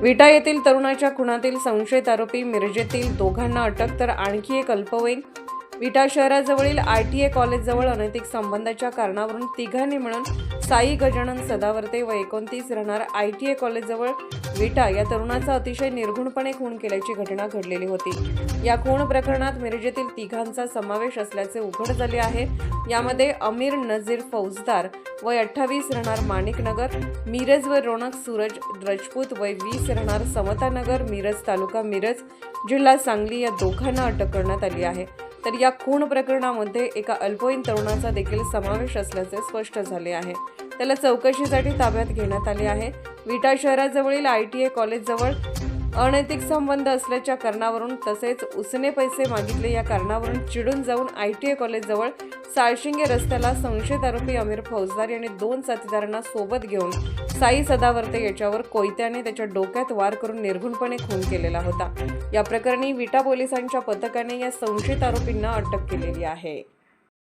विटा येथील तरुणाच्या खुनातील संशयित आरोपी मिरजेतील दोघांना अटक तर आणखी एक अल्पवयीन विटा शहराजवळील आय टी ए कॉलेजजवळ अनैतिक संबंधाच्या कारणावरून तिघांनी मिळून साई गजानन सदावर्ते व एकोणतीस राहणार आय टी ए कॉलेजजवळ विटा या तरुणाचा अतिशय निर्घुणपणे खून केल्याची घटना घडलेली होती. या खून प्रकरणात मिरजेतील तिघांचा समावेश असल्याचे उघड झाले आहे. यामध्ये अमीर नझीर फौजदार वय अठ्ठावीस राहणार माणिकनगर मिरज व रोनक सूरज रजपूत वय वीस राहणार समतानगर मिरज तालुका मिरज जिल्हा सांगली या दोघांना अटक करण्यात आली आहे. तर या खून प्रकरणामध्ये एका अल्पवयीन तरुणाचा देखील समावेश असल्याचे स्पष्ट झाले आहे. त्याला चौकशीसाठी ताब्यात घेण्यात आले आहे. विटा शहराजवळील आय टी ए कॉलेजजवळ अनैतिक संबंध असल्याच्या कारणावरून तसेच उसने पैसे मागितले या कारणावरून चिडून जाऊन आय टी आय कॉलेजजवळ साळशिंगे रस्त्याला संशयित आरोपी अमीर फौजदार यांनी दोन साथीदारांना सोबत घेऊन साई सदावर्ते याच्यावर कोयत्याने त्याच्या डोक्यात वार करून निर्घुणपणे खून केलेला होता. या प्रकरणी विटा पोलिसांच्या पथकाने या संशयित आरोपींना अटक केलेली आहे.